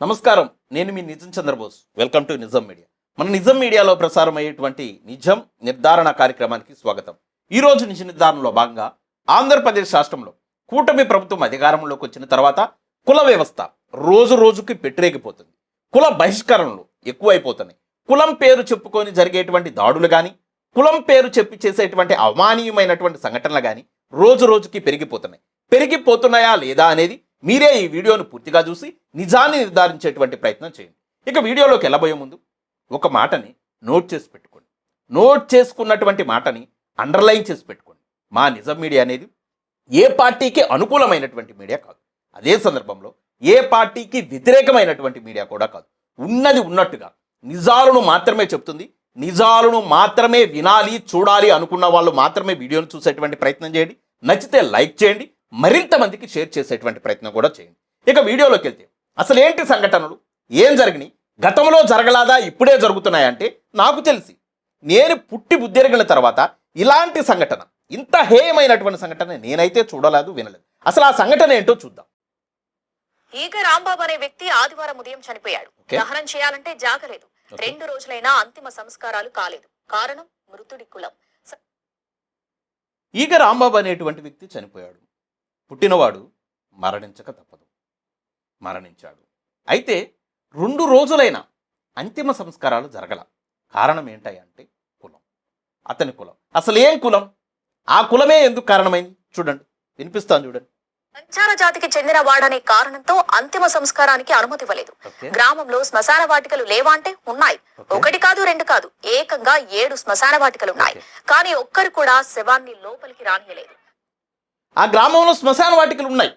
నమస్కారం. నేను మీ Nijam Chandrabose. Welcome to Nijam media. మన నిజం మీడియాలో ప్రసారం అయ్యేటువంటి నిజం నిర్ధారణ కార్యక్రమానికి స్వాగతం. ఈ రోజు నిజ నిర్ధారణలో భాగంగా ఆంధ్రప్రదేశ్ రాష్ట్రంలో కూటమి ప్రభుత్వం అధికారంలోకి వచ్చిన తర్వాత కుల వ్యవస్థ రోజు రోజుకి పెట్టిరేగిపోతుంది కుల బహిష్కరణలు ఎక్కువైపోతున్నాయి. కులం పేరు చెప్పుకొని జరిగేటువంటి దాడులు కానీ కులం పేరు చెప్పి చేసేటువంటి అవమానీయమైనటువంటి సంఘటనలు కానీ రోజు రోజుకి పెరిగిపోతున్నాయి. పెరిగిపోతున్నాయా లేదా అనేది మీరే ఈ వీడియోను పూర్తిగా చూసి నిజాన్ని నిర్ధారించేటువంటి ప్రయత్నం చేయండి. ఇక వీడియోలోకి వెళ్ళబోయే ముందు ఒక మాటని నోట్ చేసి పెట్టుకోండి. నోట్ చేసుకున్నటువంటి మాటని అండర్లైన్ చేసి పెట్టుకోండి. మా నిజం మీడియా అనేది ఏ పార్టీకి అనుకూలమైనటువంటి మీడియా కాదు. అదే సందర్భంలో ఏ పార్టీకి వ్యతిరేకమైనటువంటి మీడియా కూడా కాదు. ఉన్నది ఉన్నట్టుగా నిజాలను మాత్రమే చెప్తుంది. నిజాలను మాత్రమే వినాలి చూడాలి అనుకున్న వాళ్ళు మాత్రమే వీడియోను చూసేటువంటి ప్రయత్నం చేయండి. నచ్చితే లైక్ చేయండి. మరింత మందికి షేర్ చేసేటువంటి ప్రయత్నం కూడా చేయండి. ఇక వీడియోలోకి వెళ్తే అసలు ఏంటి సంఘటనలు? ఏం జరిగినాయి? గతంలో జరగలాదా? ఇప్పుడే జరుగుతున్నాయంటే నాకు తెలిసి నేను పుట్టి బుద్ధిరిగిన తర్వాత ఇలాంటి సంఘటన ఇంత హేయమైనటువంటి సంఘటన నేనైతే చూడలేదు వినలేదు. అసలు ఆ సంఘటన ఏంటో చూద్దాం. ఈగ రాంబాబు అనే వ్యక్తి ఆదివారం ఉదయం చనిపోయాడు. దహనం చేయాలంటే జాగలేదు. రెండు రోజులైనా అంతిమ సంస్కారాలు కాలేదు. కారణం మృతుడి కులం. ఈగ రాంబాబు అనేటువంటి వ్యక్తి చనిపోయాడు. పుట్టినవాడు మరణించక తప్పదు. మరణించాడు. అయితే రెండు రోజులైన అంతిమ సంస్కారాలు జరగల కారణం ఏంటంటే కులం. అతని కులం. అసలు ఏం కులం? ఆ కులమే ఎందుకు కారణమైంది? చూడండి. వినిపిస్తాను చూడండి. సంచార జాతికి చెందిన వాడనే కారణంతో అంతిమ సంస్కారానికి అనుమతి ఇవ్వలేదు. గ్రామంలో శ్మశాన వాటికలు లేవా అంటే ఉన్నాయి. ఒకటి కాదు రెండు కాదు. ఏకంగా ఏడు శ్మశాన వాటికలు ఉన్నాయి. కానీ ఒక్కరు కూడా శవాన్ని లోపలికి రానియలేదు. ఆ గ్రామంలో శ్మశాన వాటికలు ఉన్నాయి.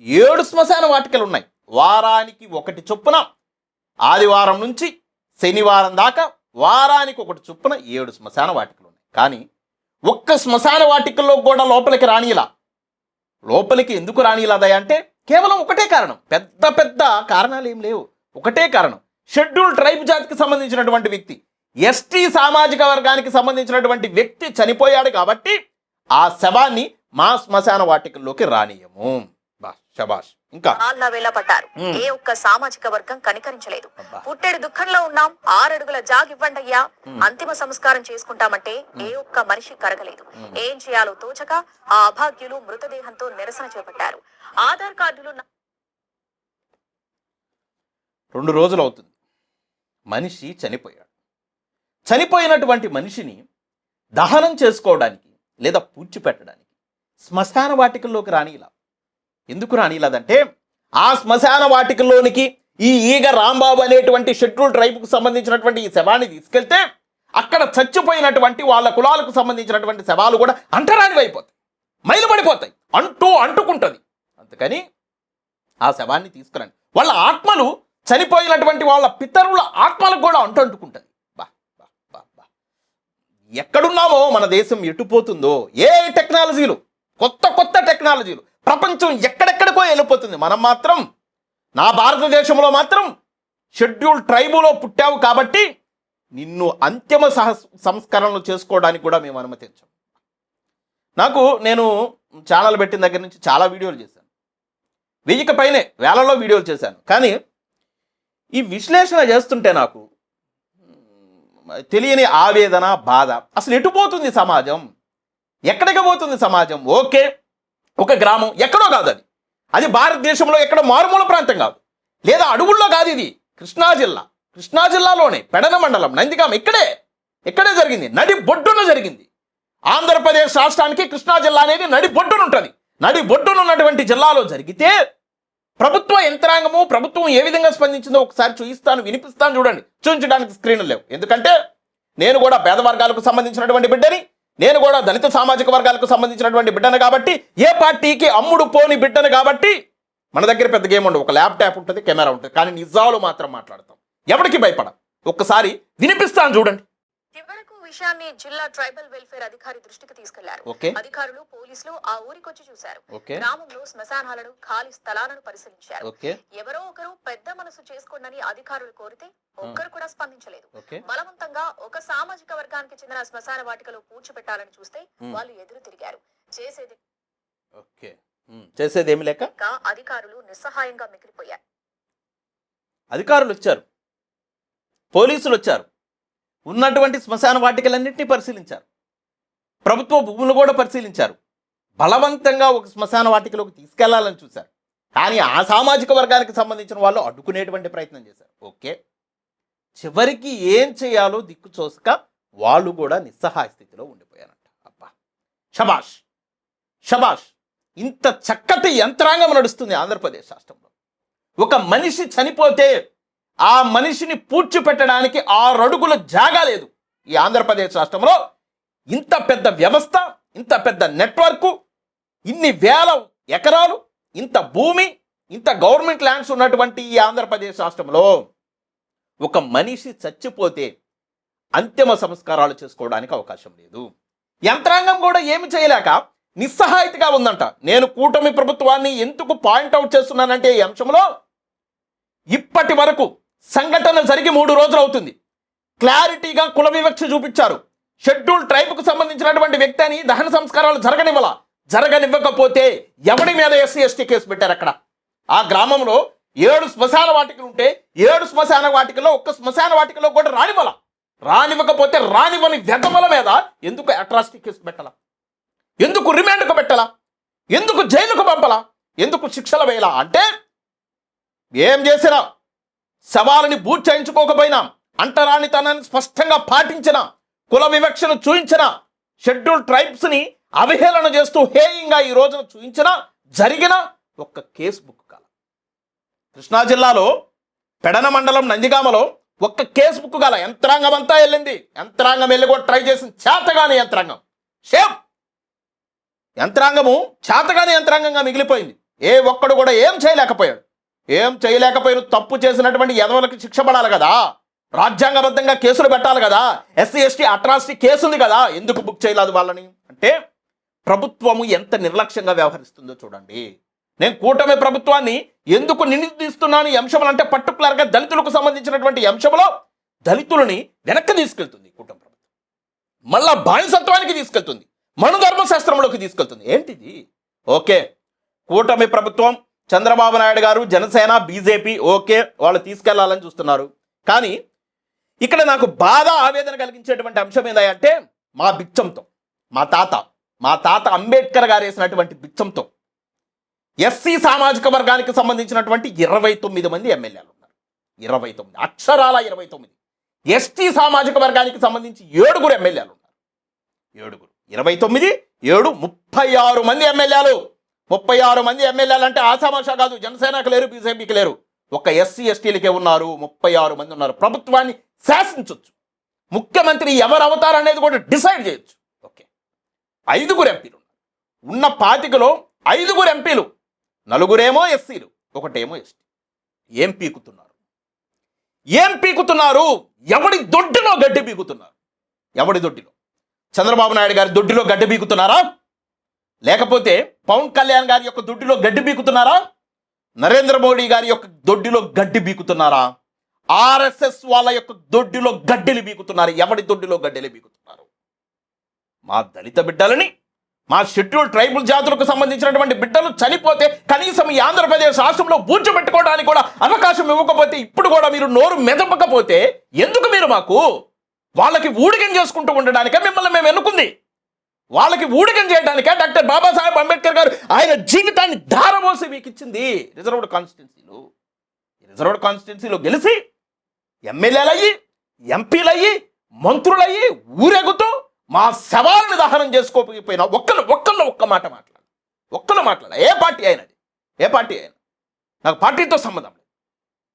ఏడు శ్మశాన వాటికలు ఉన్నాయి. వారానికి ఒకటి చొప్పున ఆదివారం నుంచి శనివారం దాకా వారానికి ఒకటి చొప్పున ఏడు శ్మశాన వాటికలు ఉన్నాయి. కానీ ఒక్క శ్మశాన వాటికల్లో కూడా లోపలికి రానిలా లోపలికి ఎందుకు రానిలాదయ్య అంటే కేవలం ఒకటే కారణం. పెద్ద పెద్ద కారణాలు ఏం లేవు. ఒకటే కారణం. షెడ్యూల్ ట్రైబ్ జాతికి సంబంధించినటువంటి వ్యక్తి ఎస్టీ సామాజిక వర్గానికి సంబంధించినటువంటి వ్యక్తి చనిపోయాడు కాబట్టి ఆ శవాన్ని మా శ్మశాన వాటికల్లోకి రానియము. శబాష్. ఇంకా. ఆల్లా వేళ పడ్డారు. మ్మ్. ఏ ఒక్క సామాజిక వర్గం కనికరించలేదు. పుట్టెడు దుఃఖంలో ఉన్నాం. ఆరడుగుల జాగివ్వండయ్యా మ్మ్. అంతిమ సంస్కారం చేసుకుంటామంటే ఏ ఒక్క మనిషి కరగలేదు. ఏం చేయాలో తోచక ఆ అభాగ్యులు మృతదేహంతో నిరసన చేపట్టారు. ఆధార్ కార్డులు రెండు రోజులు అవుతుంది మనిషి చనిపోయాడు. చనిపోయినటువంటి మనిషిని దహనం చేసుకోవడానికి లేదా పూడ్చిపెట్టడానికి శ్మశాన వాటికల్లోకి రానిలా ఎందుకు రానిలాదంటే ఆ శ్మశాన వాటికల్లోనికి ఈ ఈగ రాంబాబు అనేటువంటి షెడ్యూల్ ట్రైబ్కు సంబంధించినటువంటి ఈ శవాన్ని తీసుకెళ్తే అక్కడ చచ్చిపోయినటువంటి వాళ్ళ కులాలకు సంబంధించినటువంటి శవాలు కూడా అంటరానివైపోతాయి. మైలుపడిపోతాయి. అంటూ అంటుకుంటుంది. అందుకని ఆ శవాన్ని తీసుకురండి. వాళ్ళ ఆత్మలు చనిపోయినటువంటి వాళ్ళ పితరుల ఆత్మలకు కూడా అంటు అంటుకుంటుంది బా బా బా బా. ఎక్కడున్నామో మన దేశం ఎటుపోతుందో ఏ టెక్నాలజీలు కొత్త కొత్త టెక్నాలజీలు. ప్రపంచం ఎక్కడెక్కడికో వెళ్ళిపోతుంది. మనం మాత్రం నా భారతదేశంలో మాత్రం షెడ్యూల్ ట్రైబులో పుట్టావు కాబట్టి నిన్ను అంతిమ సహ సంస్కరణలు చేసుకోవడానికి కూడా మేము అనుమతించాం నాకు నేను ఛానల్ పెట్టిన దగ్గర నుంచి చాలా వీడియోలు చేశాను. వెయ్యికి పైనే వేలలో వీడియోలు చేశాను. కానీ ఈ విశ్లేషణ చేస్తుంటే నాకు తెలియని ఆవేదన బాధ అసలు ఎటు పోతుంది సమాజం? ఎక్కడికి పోతుంది సమాజం? ఓకే. ఒక గ్రామం. ఎక్కడో కాదు అది. అది భారతదేశంలో ఎక్కడ మారుమూల ప్రాంతం కాదు. లేదా అడవుల్లో కాదు ఇది. కృష్ణా జిల్లా. కృష్ణా జిల్లాలోనే పెడన మండలం నందిగామ ఇక్కడే. ఇక్కడే జరిగింది. నడి బొడ్డున జరిగింది. ఆంధ్రప్రదేశ్ రాష్ట్రానికి కృష్ణా జిల్లా అనేది నడి బొడ్డున ఉంటుంది నడి బొడ్డున ఉన్నటువంటి జిల్లాలో జరిగితే ప్రభుత్వ యంత్రాంగము ప్రభుత్వం ఏ విధంగా స్పందించిందో ఒకసారి చూపిస్తాను వినిపిస్తాను చూడండి. చూపించడానికి స్క్రీన్ లేవు. ఎందుకంటే నేను కూడా పేద వర్గాలకు సంబంధించినటువంటి బిడ్డని నేను కూడా దళిత సామాజిక వర్గాలకు సంబంధించినటువంటి బిడ్డను కాబట్టి ఏ పార్టీకి అమ్ముడు పోని బిడ్డను కాబట్టి మన దగ్గర పెద్ద గేమ్ ఉండవు ఒక ల్యాప్టాప్ ఉంటుంది కెమెరా ఉంటుంది. కానీ నిజాలు మాత్రం మాట్లాడతాం. ఎవరికి భయపడం? ఒక్కసారి వినిపిస్తాను చూడండి. విషయాన్ని జిల్లా ట్రైబల్ వెల్ఫేర్ అధికారి దృష్టికి తీసుకెళ్ళారు. అధికారులు పోలీసులు ఆ ఊరికొచ్చి చూశారు. గ్రామంలో శ్మశానాలను ఖాళీ స్థలాలను పరిశీలించారు. ఎవరో ఒకరు పెద్ద మనసు చేసుకోండని అధికారులు కోరితే ఒక్కరు కూడా స్పందించలేదు. బలవంతంగా ఒక సామాజిక వర్గానికి చెందిన శ్మశాన వాటికలో పూడ్చిపెట్టాలని చూస్తే. వాళ్ళు ఎదురు తిరిగారు. చేసేది ఓకే. చేసేది ఏమి లేక? అధికారులు నిస్సహాయంగా మిగిలిపోయారు. అధికారులు వచ్చారు. పోలీసులు వచ్చారు. ఉన్నటువంటి శ్మశాన వాటికలన్నింటినీ పరిశీలించారు. ప్రభుత్వ భూములు కూడా పరిశీలించారు. బలవంతంగా ఒక శ్మశాన వాటికలోకి తీసుకెళ్ళాలని చూశారు. కానీ ఆ సామాజిక వర్గానికి సంబంధించిన వాళ్ళు అడ్డుకునేటువంటి ప్రయత్నం చేశారు. ఓకే. చివరికి ఏం చేయాలో దిక్కు చూసక వాళ్ళు కూడా నిస్సహాయ స్థితిలో ఉండిపోయారంట. అబ్బా! షబాష్ షబాష్ ఇంత చక్కటి యంత్రాంగం నడుస్తుంది ఆంధ్రప్రదేశ్ రాష్ట్రంలో. ఒక మనిషి చనిపోతే ఆ మనిషిని పూడ్చిపెట్టడానికి ఆరడుగుల జాగా లేదు. ఈ ఆంధ్రప్రదేశ్ రాష్ట్రంలో ఇంత పెద్ద వ్యవస్థ ఇంత పెద్ద నెట్వర్కు ఇన్ని వేల ఎకరాలు ఇంత భూమి ఇంత గవర్నమెంట్ ల్యాండ్స్ ఉన్నటువంటి ఈ ఆంధ్రప్రదేశ్ రాష్ట్రంలో ఒక మనిషి చచ్చిపోతే అంతిమ సంస్కారాలు చేసుకోవడానికి అవకాశం లేదు. యంత్రాంగం కూడా ఏమి చేయలేక నిస్సహాయతగా ఉందంట. నేను కూటమి ప్రభుత్వాన్ని ఎందుకు పాయింట్అవుట్ చేస్తున్నానంటే ఈ అంశంలో ఇప్పటి వరకు సంఘటన జరిగి మూడు రోజులు అవుతుంది. క్లారిటీగా కుల వివక్ష చూపించారు. షెడ్యూల్ ట్రైబ్కు సంబంధించినటువంటి వ్యక్తి అని దహన సంస్కారాలు జరగనివ్వాల? జరగనివ్వకపోతే ఎవడి మీద ఎస్సీ ఎస్టీ కేసు పెట్టారు అక్కడ? ఆ గ్రామంలో ఏడు శ్మశాన వాటికలు ఉంటే ఏడు శ్మశాన వాటికలో ఒక్క శ్మశాన వాటికలో కూడా రానివ్వాల? రానివ్వకపోతే రానివ్వని వెగమల మీద ఎందుకు అట్రాసిటీ కేసు పెట్టాలా? ఎందుకు రిమాండ్కు పెట్టాలా? ఎందుకు జైలుకు పంపలా? ఎందుకు శిక్షలు వేయాలా? అంటే ఏం చేసినా శవాలని బూర్చాయించుకోకపోయినా అంటరానితనాన్ని స్పష్టంగా పాటించిన కుల వివక్షను చూయించిన షెడ్యూల్ ట్రైబ్స్ని అవహేళన చేస్తూ హేయంగా ఈ రోజున చూయించిన జరిగిన ఒక్క కేసు బుక్ కాల. కృష్ణా జిల్లాలో పెడన మండలం నందిగామలో ఒక్క కేసు బుక్ గల యంత్రాంగం అంతా వెళ్ళింది. యంత్రాంగం వెళ్ళి కూడా ట్రై చేసిన చేతగాని యంత్రాంగం. షేమ్! యంత్రాంగము చేతగాని యంత్రాంగంగా మిగిలిపోయింది. ఏ ఒక్కడు కూడా ఏం చేయలేకపోయాడు. ఏం చేయలేకపోయిన తప్పు చేసినటువంటి యదవులకు శిక్ష పడాలి కదా? రాజ్యాంగబద్ధంగా కేసులు పెట్టాలి కదా? ఎస్సీ ఎస్టీ అట్రాసిటీ కేసు ఉంది కదా? ఎందుకు బుక్ చేయలేదు వాళ్ళని? అంటే ప్రభుత్వము ఎంత నిర్లక్ష్యంగా వ్యవహరిస్తుందో చూడండి. నేను కూటమి ప్రభుత్వాన్ని ఎందుకు నిందిస్తున్నాను ఈ అంటే పర్టికులర్గా దళితులకు సంబంధించినటువంటి అంశంలో దళితులని వెనక్కి తీసుకెళ్తుంది కూటమి ప్రభుత్వం. మళ్ళా బానిసత్వానికి తీసుకెళ్తుంది. మనుధర్మ శాస్త్రంలోకి తీసుకెళ్తుంది. ఏంటిది? ఓకే. కూటమి ప్రభుత్వం చంద్రబాబు నాయుడు గారు జనసేన బీజేపీ ఓకే వాళ్ళు తీసుకెళ్ళాలని చూస్తున్నారు. కానీ ఇక్కడ నాకు బాధ ఆవేదన కలిగించేటువంటి అంశం ఏందంటే మా బిచ్చంతో మా తాత మా తాత అంబేద్కర్ గారు వేసినటువంటి బిచ్చంతో ఎస్సీ సామాజిక వర్గానికి సంబంధించినటువంటి ఇరవై తొమ్మిది మంది ఎమ్మెల్యేలు ఉన్నారు. ఇరవై తొమ్మిది అక్షరాల ఇరవై తొమ్మిది. ఎస్టీ సామాజిక వర్గానికి సంబంధించి ఏడుగురు ఎమ్మెల్యేలు ఉన్నారు. ఏడుగురు ఇరవై తొమ్మిది ఏడు ముప్పై ఆరు మంది ఎమ్మెల్యేలు. ముప్పై ఆరు మంది ఎమ్మెల్యేలు అంటే ఆసామాషా కాదు జనసేనకు లేరు బీజేపీకి లేరు. ఒక ఎస్సీ ఎస్టీలకే ఉన్నారు ముప్పై ఆరు మంది ఉన్నారు. ప్రభుత్వాన్ని శాసించవచ్చు ముఖ్యమంత్రి ఎవరు అవుతారనేది కూడా డిసైడ్ చేయొచ్చు. ఓకే. ఐదుగురు ఎంపీలు ఉన్న పాతికలో ఐదుగురు ఎంపీలు. నలుగురేమో ఎస్సీలు ఒకటేమో ఎస్టీ. ఏం పీకుతున్నారు? ఏం పీకుతున్నారు? ఎవడి దొడ్డిలో గడ్డి పీకుతున్నారు? ఎవడి దొడ్డిలో? చంద్రబాబు నాయుడు గారి దొడ్డిలో గడ్డి పీకుతున్నారా? లేకపోతే పవన్ కళ్యాణ్ గారి యొక్క దొడ్డిలో గడ్డి బీకుతున్నారా? నరేంద్ర మోడీ గారి యొక్క దొడ్డిలో గడ్డి బీకుతున్నారా? ఆర్ఎస్ఎస్ వాళ్ళ యొక్క దొడ్డిలో గడ్డెలు బీకుతున్నారు. ఎవడి దొడ్డిలో గడ్డెలు బీకుతున్నారు? మా దళిత బిడ్డలని మా షెడ్యూల్ ట్రైబల్ జాతులకు సంబంధించినటువంటి బిడ్డలు చనిపోతే కనీసం ఈ ఆంధ్రప్రదేశ్ రాష్ట్రంలో పెట్టుకోవడానికి కూడా అవకాశం ఇవ్వకపోతే ఇప్పుడు కూడా మీరు నోరు మెదపకపోతే ఎందుకు మీరు మాకు వాళ్ళకి ఊడిగం చేసుకుంటూ ఉండడానికే మిమ్మల్ని మేము ఎన్నుకుంది? వాళ్ళకి ఊడికం చేయడానికే డాక్టర్ బాబాసాహెబ్ అంబేద్కర్ గారు ఆయన జీవితాన్ని ధారపోసి మీకు ఇచ్చింది రిజర్వ్డ్ కాన్స్టిట్యున్సీలో. రిజర్వ్డ్ కాన్స్టిట్యున్సీలో గెలిచి ఎమ్మెల్యేలయ్యి ఎంపీలయ్యి మంత్రులయ్యి ఊరేగుతూ మా శవాలను దహనం చేసుకోకపోయినా ఒక్కరు ఒక్కళ్ళు ఒక్క మాట మాట్లాడు ఒక్కళ్ళు మాట్లాడ ఏ పార్టీ అయినది ఏ పార్టీ అయినా. నాకు పార్టీతో సంబంధం లేదు.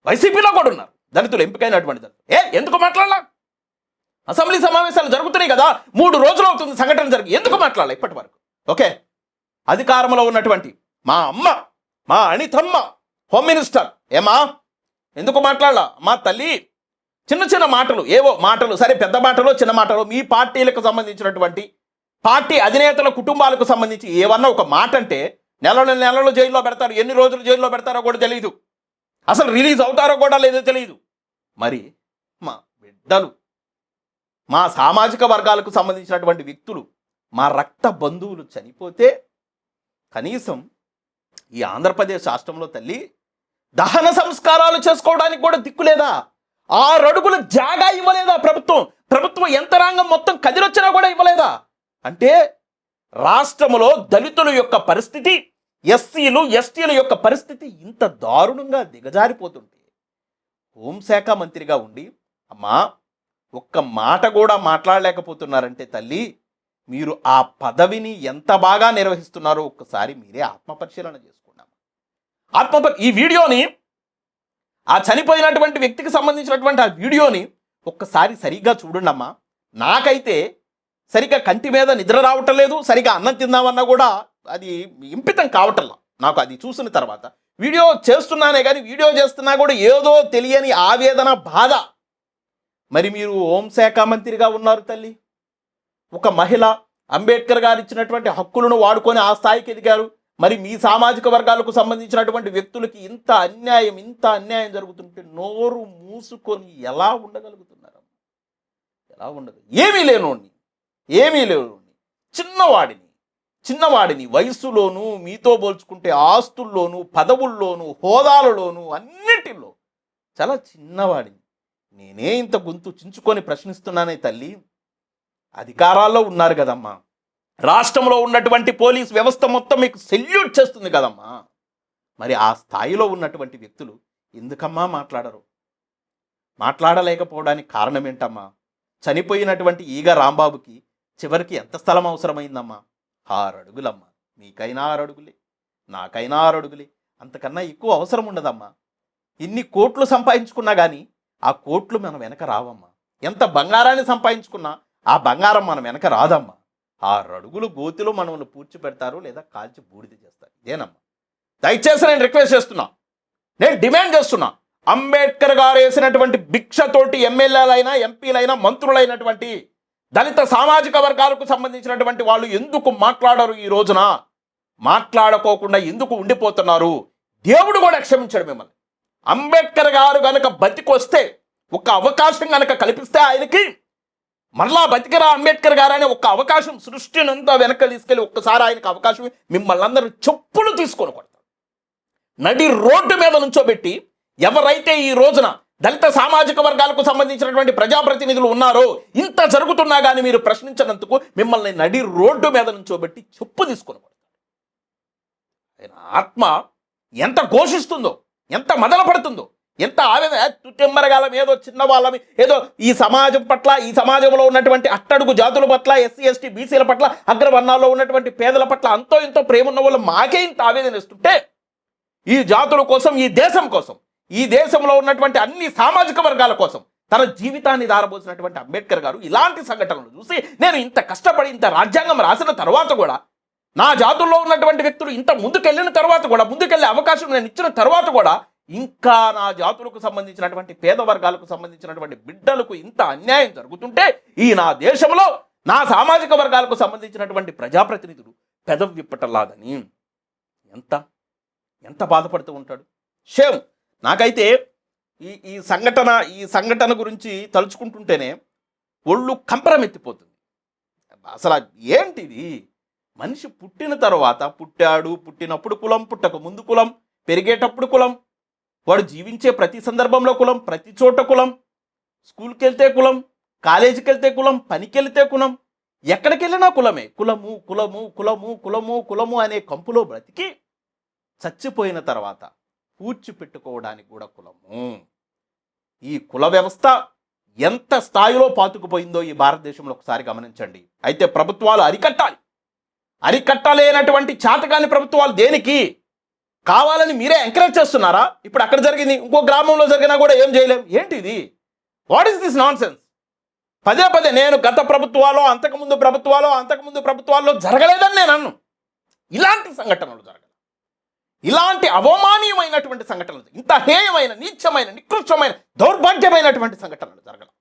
వైసీపీలో కూడా ఉన్నారు. దళితులు ఎంపికైనటువంటి దళితులు. ఏ ఎందుకు మాట్లాడాల? అసెంబ్లీ సమావేశాలు జరుగుతున్నాయి కదా మూడు రోజులు అవుతుంది సంఘటన జరిగి. ఎందుకు మాట్లాడాలి ఇప్పటి వరకు ఓకే? అధికారంలో ఉన్నటువంటి మా అమ్మ మా అనితమ్మ హోమ్ మినిస్టర్. ఏమా? ఎందుకు మాట్లాడాల? మా తల్లి చిన్న చిన్న మాటలు ఏవో మాటలు సరే పెద్ద మాటలు చిన్న మాటలు మీ పార్టీలకు సంబంధించినటువంటి పార్టీ అధినేతల కుటుంబాలకు సంబంధించి ఏమన్నా ఒక మాట అంటే నెలలు నెలలు జైల్లో పెడతారు ఎన్ని రోజులు జైల్లో పెడతారో కూడా తెలియదు అసలు రిలీజ్ అవుతారో కూడా లేదో తెలియదు మరి మా బిడ్డలు మా సామాజిక వర్గాలకు సంబంధించినటువంటి వ్యక్తులు మా రక్త బంధువులు చనిపోతే కనీసం ఈ ఆంధ్రప్రదేశ్ రాష్ట్రంలో తల్లి దహన సంస్కారాలు చేసుకోవడానికి కూడా దిక్కులేదా ఆరు అడుగుల జాగా ఇవ్వలేదా ప్రభుత్వం? ప్రభుత్వ యంత్రాంగం మొత్తం కదిలొచ్చినా కూడా ఇవ్వలేదా? అంటే రాష్ట్రములో దళితుల యొక్క పరిస్థితి ఎస్సీలు ఎస్టీల యొక్క పరిస్థితి ఇంత దారుణంగా దిగజారిపోతుంటే హోంశాఖ మంత్రిగా ఉండి అమ్మా ఒక్క మాట కూడా మాట్లాడలేకపోతున్నారంటే తల్లి మీరు ఆ పదవిని ఎంత బాగా నిర్వహిస్తున్నారో ఒక్కసారి మీరే ఆత్మపరిశీలన చేసుకున్నాము ఆత్మ ఈ వీడియోని ఆ చనిపోయినటువంటి వ్యక్తికి సంబంధించినటువంటి ఆ వీడియోని ఒక్కసారి సరిగ్గా చూడండమ్మా. నాకైతే సరిగ్గా కంటి మీద నిద్ర రావటం లేదు సరిగ్గా అన్నం తిందామన్నా కూడా అది ఇంపితం కావటంలా నాకు అది చూసిన తర్వాత. వీడియో చేస్తున్నానే కానీ వీడియో చేస్తున్నా కూడా ఏదో తెలియని ఆవేదన బాధ మరి మీరు హోంశాఖ మంత్రిగా ఉన్నారు తల్లి. ఒక మహిళ అంబేద్కర్ గారు ఇచ్చినటువంటి హక్కులను వాడుకొని ఆ స్థాయికి ఎదిగారు. మరి మీ సామాజిక వర్గాలకు సంబంధించినటువంటి వ్యక్తులకి ఇంత అన్యాయం ఇంత అన్యాయం జరుగుతుంటే నోరు మూసుకొని ఎలా ఉండగలుగుతున్నారు? ఎలా ఉండదు ఏమీ లేనోడిని ఏమీ లేనోడిని చిన్నవాడిని చిన్నవాడిని వయస్సులోనూ మీతో పోల్చుకుంటే ఆస్తుల్లోనూ పదవుల్లోనూ హోదాలలోనూ అన్నిటిలో చాలా చిన్నవాడిని. నేనే ఇంత గొంతు చించుకొని ప్రశ్నిస్తున్నానే తల్లి. అధికారాల్లో ఉన్నారు కదమ్మా. రాష్ట్రంలో ఉన్నటువంటి పోలీస్ వ్యవస్థ మొత్తం మీకు సెల్యూట్ చేస్తుంది కదమ్మా. మరి ఆ స్థాయిలో ఉన్నటువంటి వ్యక్తులు ఎందుకమ్మా మాట్లాడరు? మాట్లాడలేకపోవడానికి కారణం ఏంటమ్మా? చనిపోయినటువంటి ఈగ రాంబాబుకి చివరికి ఎంత స్థలం అవసరమైందమ్మా? ఆరు అడుగులమ్మా మీకైనా ఆరు అడుగులే నాకైనా ఆరు అడుగులే అంతకన్నా ఎక్కువ అవసరం ఉండదమ్మా. ఇన్ని కోట్లు సంపాదించుకున్నా కానీ ఆ కోట్లు మనం వెనక రావమ్మా. ఎంత బంగారాన్ని సంపాదించుకున్నా ఆ బంగారం మనం వెనక రాదమ్మా. ఆ అడుగులు గోతిలో మనల్ని పూడ్చి పెడతారు లేదా కాల్చి బూడిద చేస్తారు. ఇదేనమ్మా. దయచేసి నేను రిక్వెస్ట్ చేస్తున్నా. నేను డిమాండ్ చేస్తున్నా. అంబేద్కర్ గారు వేసినటువంటి భిక్షతోటి ఎమ్మెల్యేలైనా ఎంపీలైనా మంత్రులైనటువంటి దళిత సామాజిక వర్గాలకు సంబంధించినటువంటి వాళ్ళు ఎందుకు మాట్లాడరు ఈ రోజున? మాట్లాడుకోకుండా ఎందుకు ఉండిపోతున్నారు? దేవుడు కూడా క్షమించాడు మిమ్మల్ని. అంబేద్కర్ గారు కనుక బతికొస్తే ఒక అవకాశం కనుక కల్పిస్తే ఆయనకి మరలా బతికరా అంబేద్కర్ గారు అనే ఒక అవకాశం సృష్టినంతా వెనక తీసుకెళ్ళి ఒక్కసారి ఆయనకు అవకాశం మిమ్మల్ని అందరూ చెప్పులు తీసుకొని కొడతారు. నడి రోడ్డు మీద నుంచోబెట్టి ఎవరైతే ఈ రోజున దళిత సామాజిక వర్గాలకు సంబంధించినటువంటి ప్రజాప్రతినిధులు ఉన్నారో ఇంత జరుగుతున్నా కానీ మీరు ప్రశ్నించినందుకు మిమ్మల్ని నడి రోడ్డు మీద నుంచోబెట్టి చెప్పు తీసుకొని కొడతారు. ఆయన ఆత్మ ఎంత ఘోషిస్తుందో ఎంత మదన పడుతుందో ఎంత ఆవేదన చుట్టెమ్మరగాలం ఏదో చిన్న వాళ్ళమి ఏదో ఈ సమాజం పట్ల ఈ సమాజంలో ఉన్నటువంటి అట్టడుగు జాతుల పట్ల ఎస్సీ ఎస్టీ బీసీల పట్ల అగ్రవర్ణాల్లో ఉన్నటువంటి పేదల పట్ల అంతో ఇంతో ప్రేమ ఉన్న వాళ్ళు మాకే ఇంత ఆవేదన ఇస్తుంటే ఈ జాతుల కోసం ఈ దేశం కోసం ఈ దేశంలో ఉన్నటువంటి అన్ని సామాజిక వర్గాల కోసం తన జీవితాన్ని దారబోసినటువంటి అంబేద్కర్ గారు ఇలాంటి సంఘటనలు చూసి నేను ఇంత కష్టపడి ఇంత రాజ్యాంగం రాసిన తర్వాత కూడా నా జాతుల్లో ఉన్నటువంటి వ్యక్తులు ఇంత ముందుకెళ్ళిన తర్వాత కూడా ముందుకెళ్ళే అవకాశం నేను ఇచ్చిన తర్వాత కూడా ఇంకా నా జాతులకు సంబంధించినటువంటి పేద వర్గాలకు సంబంధించినటువంటి బిడ్డలకు ఇంత అన్యాయం జరుగుతుంటే ఈ నా దేశంలో నా సామాజిక వర్గాలకు సంబంధించినటువంటి ప్రజాప్రతినిధులు పెదవిప్పటలాదని ఎంత? ఎంత బాధపడుతూ ఉంటాడు? షేమ్ నాకైతే ఈ ఈ సంఘటన ఈ సంఘటన గురించి తలుచుకుంటుంటేనే ఒళ్ళు కంపరమెత్తిపోతుంది. అసలు ఏంటిది? మనిషి పుట్టిన తర్వాత పుట్టాడు పుట్టినప్పుడు కులం పుట్టక ముందు కులం పెరిగేటప్పుడు కులం వాడు జీవించే ప్రతి సందర్భంలో కులం ప్రతి చోట కులం స్కూల్కి వెళ్తే కులం కాలేజీకి వెళ్తే కులం పనికి వెళ్తే కులం ఎక్కడికి వెళ్ళినా కులమే. కులము కులము కులము కులము కులము అనే కంపులో బ్రతికి చచ్చిపోయిన తర్వాత పూడ్చిపెట్టుకోవడానికి కూడా కులము. ఈ కుల వ్యవస్థ ఎంత స్థాయిలో పాతుకుపోయిందో ఈ భారతదేశంలో ఒకసారి గమనించండి. అయితే ప్రభుత్వాలు అరికట్టాలి. అరికట్టలేనటువంటి చాతకాని ప్రభుత్వాలు దేనికి? కావాలని మీరే ఎంకరేజ్ చేస్తున్నారా? ఇప్పుడు అక్కడ జరిగింది ఇంకో గ్రామంలో జరిగినా కూడా ఏం చేయలేం? ఏంటి ఇది what is this nonsense పదే పదే నేను గత ప్రభుత్వాలో అంతకుముందు ప్రభుత్వాలో అంతకుముందు ప్రభుత్వాల్లో జరగలేదని నేను అన్ను. ఇలాంటి సంఘటనలు జరగదు. ఇలాంటి అవమానీయమైనటువంటి సంఘటనలు ఇంత హేయమైన నీచమైన నికృష్టమైన దౌర్భాగ్యమైనటువంటి సంఘటనలు జరగదు.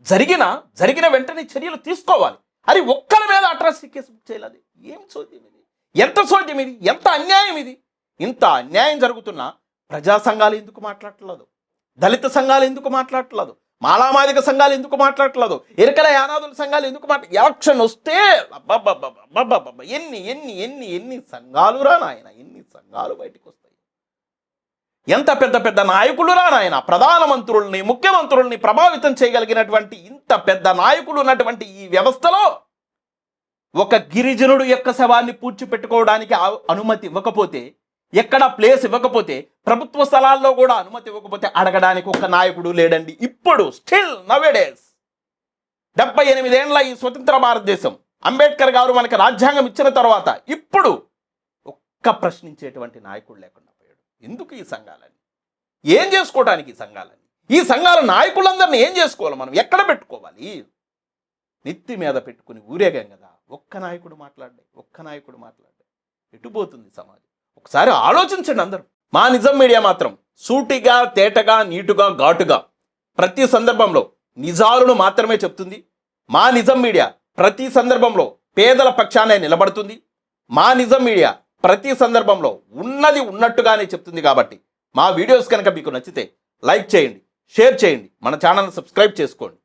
జరిగిన జరిగిన వెంటనే చర్యలు తీసుకోవాలి. అరే ఒక్కరి మీద అట్రాసిటీ కేసు బుక్ చేయాలి ఏం చోద్యం ఇది? ఎంత చోద్యం ఇది? ఎంత అన్యాయం ఇది? ఇంత అన్యాయం జరుగుతున్నా ప్రజా సంఘాలు ఎందుకు మాట్లాడట్లేదు? దళిత సంఘాలు ఎందుకు మాట్లాడట్లేదు? మాలామాదిక సంఘాలు ఎందుకు మాట్లాడట్లేదు? ఎరకల యానాదుల సంఘాలు ఎందుకు మాట్లా? ఎలక్షన్ వస్తే అబ్బబ్బబ్బబ్బబ్బబ్బబ్బ. ఎన్ని ఎన్ని ఎన్ని ఎన్ని సంఘాలురా నాయన? ఎన్ని సంఘాలు బయటకు వస్తాయి ఎంత పెద్ద పెద్ద నాయకులురా రానాయన ప్రధానమంత్రుల్ని ముఖ్యమంత్రుల్ని ప్రభావితం చేయగలిగినటువంటి ఇంత పెద్ద నాయకులు ఉన్నటువంటి ఈ వ్యవస్థలో ఒక గిరిజనుడు యొక్క శవాన్ని పూడ్చిపెట్టుకోవడానికి ఆ- అనుమతి ఇవ్వకపోతే ఎక్కడ ప్లేస్ ఇవ్వకపోతే ప్రభుత్వ స్థలాల్లో కూడా అనుమతి ఇవ్వకపోతే అడగడానికి ఒక నాయకుడు లేడండి. ఇప్పుడు స్టిల్ నవేడేస్ డెబ్బై ఎనిమిదేండ్ల ఈ స్వతంత్ర భారతదేశం. అంబేద్కర్ గారు మనకి రాజ్యాంగం ఇచ్చిన తర్వాత ఇప్పుడు ఒక్క ప్రశ్నించేటువంటి నాయకుడు లేకుండా ఎందుకు ఈ సంఘాలని? ఏం చేసుకోవడానికి ఈ సంఘాలని? ఈ సంఘాల నాయకులందరినీ ఏం చేసుకోవాలి మనం? ఎక్కడ పెట్టుకోవాలి? నెత్తి మీద పెట్టుకుని ఊరేగాం కదా. ఒక్క నాయకుడు మాట్లాడే ఒక్క నాయకుడు మాట్లాడే ఎటుపోతుంది సమాజం? ఒకసారి ఆలోచించండి అందరూ. మా నిజం మీడియా మాత్రం సూటిగా తేటగా నీటుగా ఘాటుగా ప్రతి సందర్భంలో నిజాలను మాత్రమే చెప్తుంది. మా నిజం మీడియా ప్రతి సందర్భంలో పేదల పక్షానే నిలబడుతుంది. మా నిజం మీడియా ప్రతి సందర్భంలో ఉన్నది ఉన్నట్టుగానే చెప్తుంది కాబట్టి మా వీడియోస్ కనుక మీకు నచ్చితే లైక్ చేయండి షేర్ చేయండి మన ఛానల్ సబ్స్క్రైబ్ చేసుకోండి.